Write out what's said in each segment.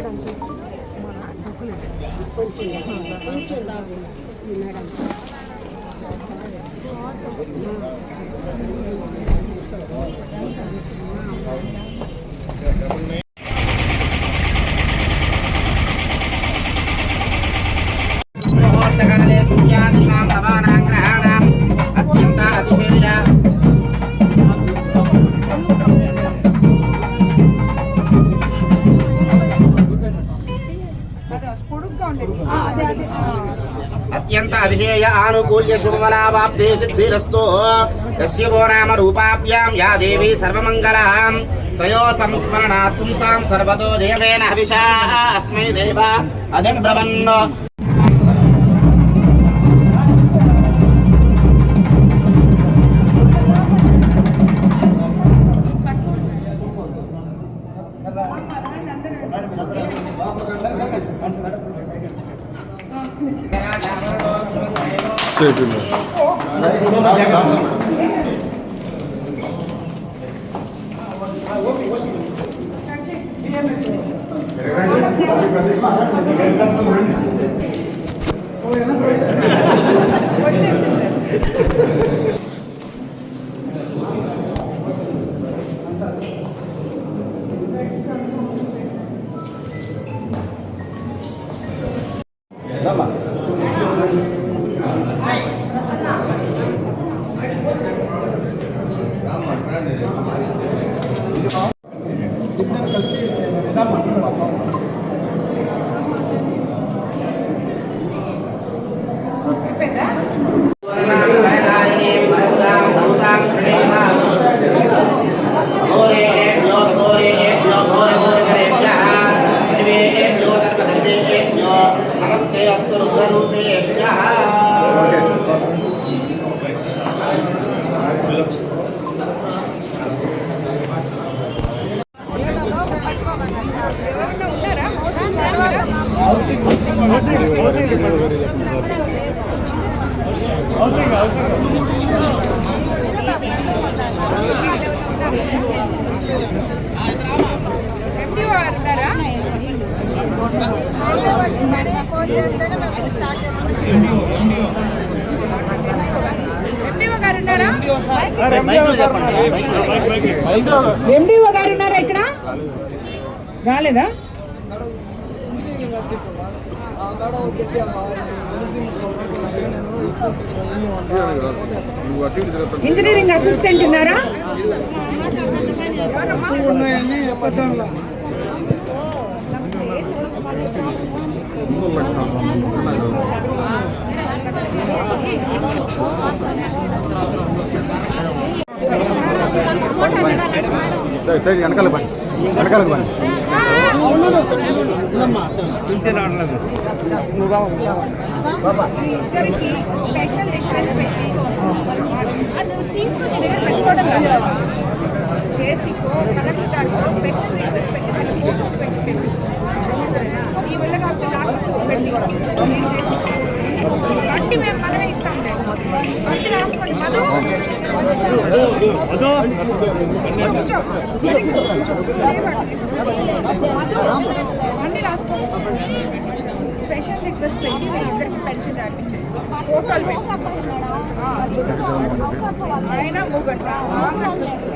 ముహూర్తకాలే आनुकूल्य शुभफलावाप्ते सिद्धिरस्तु यस्य वो नाम रूपाभ्यां या देवी सर्वमङ्गलां त्रयो संस्मरणात् पुंसां सर्वतो देवेन हविषा अस्मै देवा अधिब्रवन् Yeah. teşekkürler. MDO garu ఉన్నారా ఇక్కడ? రాలేదా? ఇంజనీరింగ్ అసిస్టెంట్ ఉన్నారా? సరే సరే వెనకాల పని వెనకాల పని ఇద్దరికి స్పెషల్ రిక్వెస్ట్ పెట్టి అది తీసుకుని పెట్టి పెట్టుకోవడం కాదు చేసికో కలెక్టర్ గారికో స్పెషల్ రిక్వెస్ట్ పెట్టి వాళ్ళకి ఫోటోస్ పెట్టి పెట్టి ఈ వల్ల కాకపోతే నాకు పెట్టి నేను చేసి మేము మనమే ఇస్తాం లేదు వడ్డీ రాసుకోండి మధు స్పెషల్ రిక్వెస్ట్ పెట్టి వీళ్ళందరికీ పెన్షన్ రాపించండి. ఫోటోలు పెట్టి. అయినా ఆయన మూగట్ల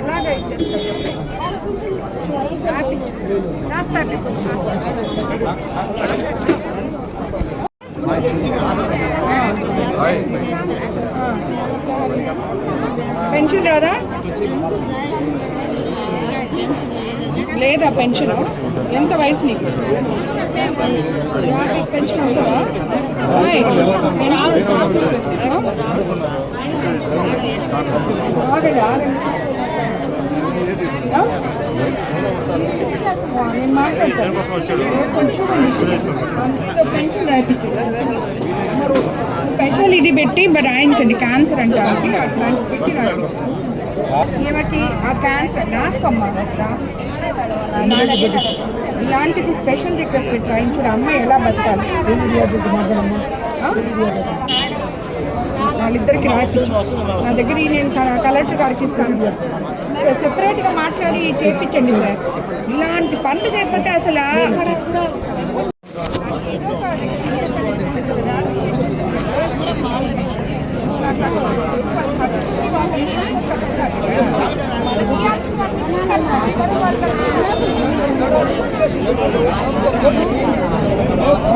ఎలాగ ఇచ్చేస్తారు రాస్తారు పెన్షన్ రాదా లేదా పెన్షన్? ఎంత వయసు నీకు? పెన్షన్ ఉంటుందా ఆయ్, ఆగండి ఆగండి నేను మాట్లాడతాను. పెన్షన్ రాయించండి స్పెషల్ ఇది పెట్టి రాయించండి. క్యాన్సర్ అంటే. ఆమెకి అట్లాంటి పెట్టి రాయించండి ఈమెకి ఆ క్యాన్సర్ రాసుకోమ్మా ఇలాంటిది స్పెషల్ రిక్వెస్ట్ పెట్టి రాయించుడు. అమ్మాయి ఎలా బతకాలి? ఆ? వాళ్ళిద్దరికి రాసిచ్చు నా దగ్గర నేను కలెక్టర్ గారికి ఇస్తాను. సెపరేట్గా మాట్లాడి చేయించండి సార్. ఇలాంటి పనులు చేయకపోతే అసలు Thank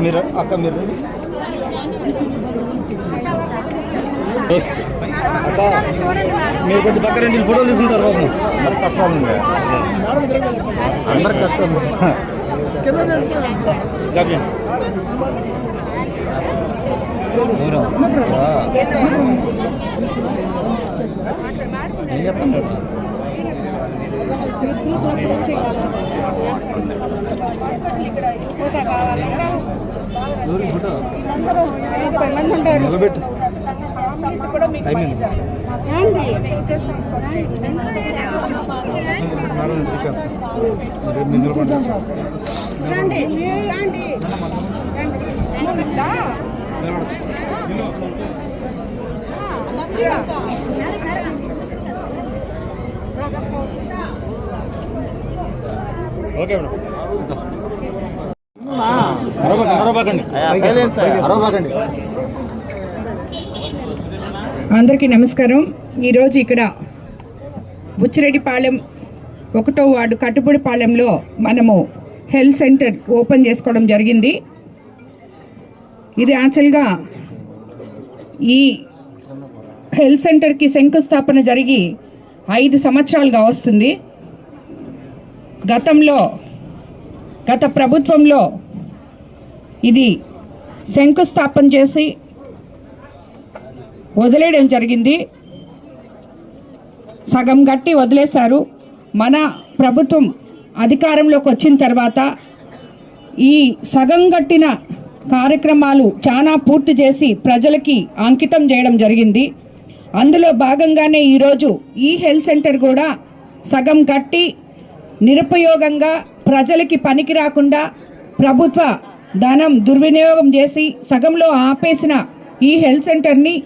మీరు అక్క మీరు మీరు కొంచెం పక్క రెండు ఫోటోలు తీసుకుంటారు బాబు అందరు కష్టాలు ఉంది అందరు కష్టం చెప్పండి ఏం చెప్తాను ముప్పై మంది ఉంటారు నిలబెట్టు ఓకే అందరికీ నమస్కారం. ఈరోజు ఇక్కడ బుచ్చిరెడ్డిపాలెం ఒకటో వార్డు కట్టుబడిపాలెంలో మనము హెల్త్ సెంటర్ ఓపెన్ చేసుకోవడం జరిగింది. ఇది యాక్చువల్గా ఈ హెల్త్ సెంటర్కి శంకుస్థాపన జరిగి ఐదు సంవత్సరాలుగా వస్తుంది. గతంలో గత ప్రభుత్వంలో ఇది శంకుస్థాపన చేసి వదిలేయడం జరిగింది. సగం గట్టి వదిలేశారు. మన ప్రభుత్వం అధికారంలోకి వచ్చిన తర్వాత ఈ సగం గట్టిన కార్యక్రమాలు చాలా పూర్తి చేసి ప్రజలకి అంకితం చేయడం జరిగింది. అందులో భాగంగానే ఈరోజు ఈ హెల్త్ సెంటర్ కూడా సగం కట్టి నిరుపయోగంగా ప్రజలకి పనికి రాకుండా ప్రభుత్వ ధనం దుర్వినియోగం చేసి సగంలో ఆపేసిన ఈ హెల్త్ సెంటర్ని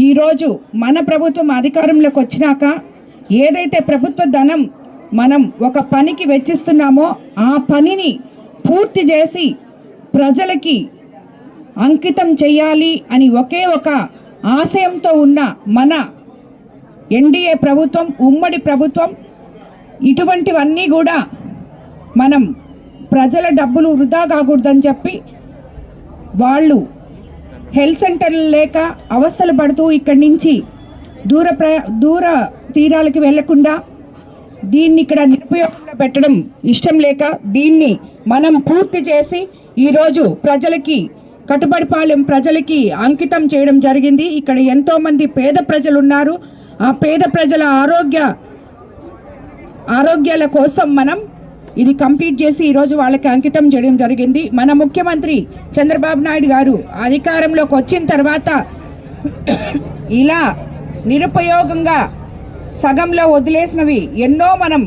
ఈరోజు మన ప్రభుత్వం అధికారంలోకి వచ్చినాక ఏదైతే ప్రభుత్వ ధనం మనం ఒక పనికి వెచ్చిస్తున్నామో ఆ పనిని పూర్తి చేసి ప్రజలకి అంకితం చేయాలి అని ఒకే ఒక ఆశయంతో ఉన్న మన ఎన్డీఏ ప్రభుత్వం ఉమ్మడి ప్రభుత్వం ఇటువంటివన్నీ కూడా మనం ప్రజల డబ్బులు వృధా కాకూడదని చెప్పి వాళ్ళు హెల్త్ సెంటర్లు లేక అవస్థలు పడుతూ ఇక్కడి నుంచి దూర ప్ర దూర తీరాలకి వెళ్ళకుండా దీన్ని ఇక్కడ నిరుపయోగంలో పెట్టడం ఇష్టం లేక దీన్ని మనం పూర్తి చేసి ఈరోజు ప్రజలకి కట్టుబడిపాలెం ప్రజలకి అంకితం చేయడం జరిగింది. ఇక్కడ ఎంతోమంది పేద ప్రజలు ఉన్నారు ఆ పేద ప్రజల ఆరోగ్య ఆరోగ్యాల కోసం మనం ఇది కంప్లీట్ చేసి ఈరోజు వాళ్ళకి అంకితం చేయడం జరిగింది. మన ముఖ్యమంత్రి చంద్రబాబు నాయుడు గారు అధికారంలోకి వచ్చిన తర్వాత ఇలా నిరుపయోగంగా సగంలో వదిలేసినవి ఎన్నో మనం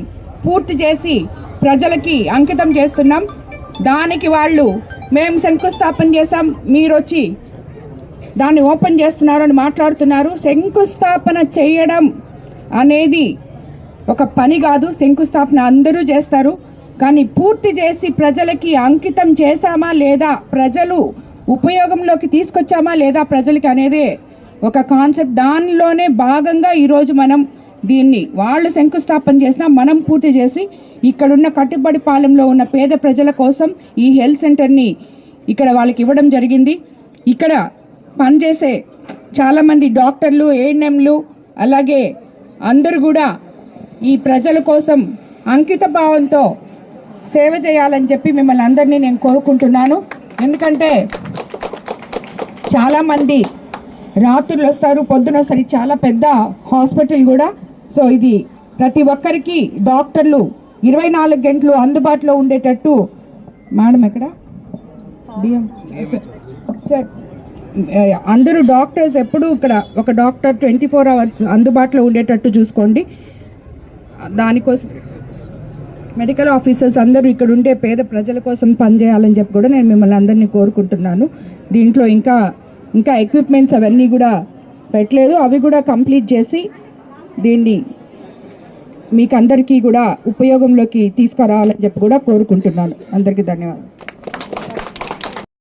పూర్తి చేసి ప్రజలకి అంకితం చేస్తున్నాం. దానికి వాళ్ళు మేము శంకుస్థాపన చేసాం మీరు వచ్చి దాన్ని ఓపెన్ చేస్తున్నారని మాట్లాడుతున్నారు. శంకుస్థాపన చేయడం అనేది ఒక పని కాదు శంకుస్థాపన అందరూ చేస్తారు. కానీ పూర్తి చేసి ప్రజలకి అంకితం చేశామా లేదా ప్రజలు ఉపయోగంలోకి తీసుకొచ్చామా లేదా ప్రజలకి అనేదే ఒక కాన్సెప్ట్. దానిలోనే భాగంగా ఈరోజు మనం దీన్ని వాళ్ళు శంకుస్థాపన చేసినా మనం పూర్తి చేసి ఇక్కడున్న కట్టుబడి పాలెంలో ఉన్న పేద ప్రజల కోసం ఈ హెల్త్ సెంటర్ని ఇక్కడ వాళ్ళకి ఇవ్వడం జరిగింది. ఇక్కడ పనిచేసే చాలామంది డాక్టర్లు ఏఎన్ఎంలు అలాగే అందరూ కూడా ఈ ప్రజల కోసం అంకిత భావంతో సేవ చేయాలని చెప్పి మిమ్మల్ని అందరినీ నేను కోరుకుంటున్నాను. ఎందుకంటే చాలామంది రాత్రులు వస్తారు పొద్దున వస్తారు. చాలా పెద్ద హాస్పిటల్ కూడా. సో ఇది ప్రతి ఒక్కరికి డాక్టర్లు ఇరవై నాలుగు గంటలు అందుబాటులో ఉండేటట్టు. మేడం ఎక్కడ? డిఎం. సార్ అందరూ డాక్టర్స్ ఎప్పుడూ ఇక్కడ ఒక డాక్టర్ ట్వంటీ ఫోర్ అవర్స్ అందుబాటులో ఉండేటట్టు చూసుకోండి. దానికోసం మెడికల్ ఆఫీసర్స్ అందరూ ఇక్కడ ఉండే పేద ప్రజల కోసం పనిచేయాలని చెప్పి కూడా నేను మిమ్మల్ని అందరినీ కోరుకుంటున్నాను. దీంట్లో ఇంకా ఇంకా ఎక్విప్మెంట్స్ అవన్నీ కూడా పెట్టలేదు. అవి కూడా కంప్లీట్ చేసి దీన్ని మీకు అందరికీ కూడా ఉపయోగంలోకి తీసుకురావాలని చెప్పి కూడా కోరుకుంటున్నాను. అందరికీ ధన్యవాదాలు.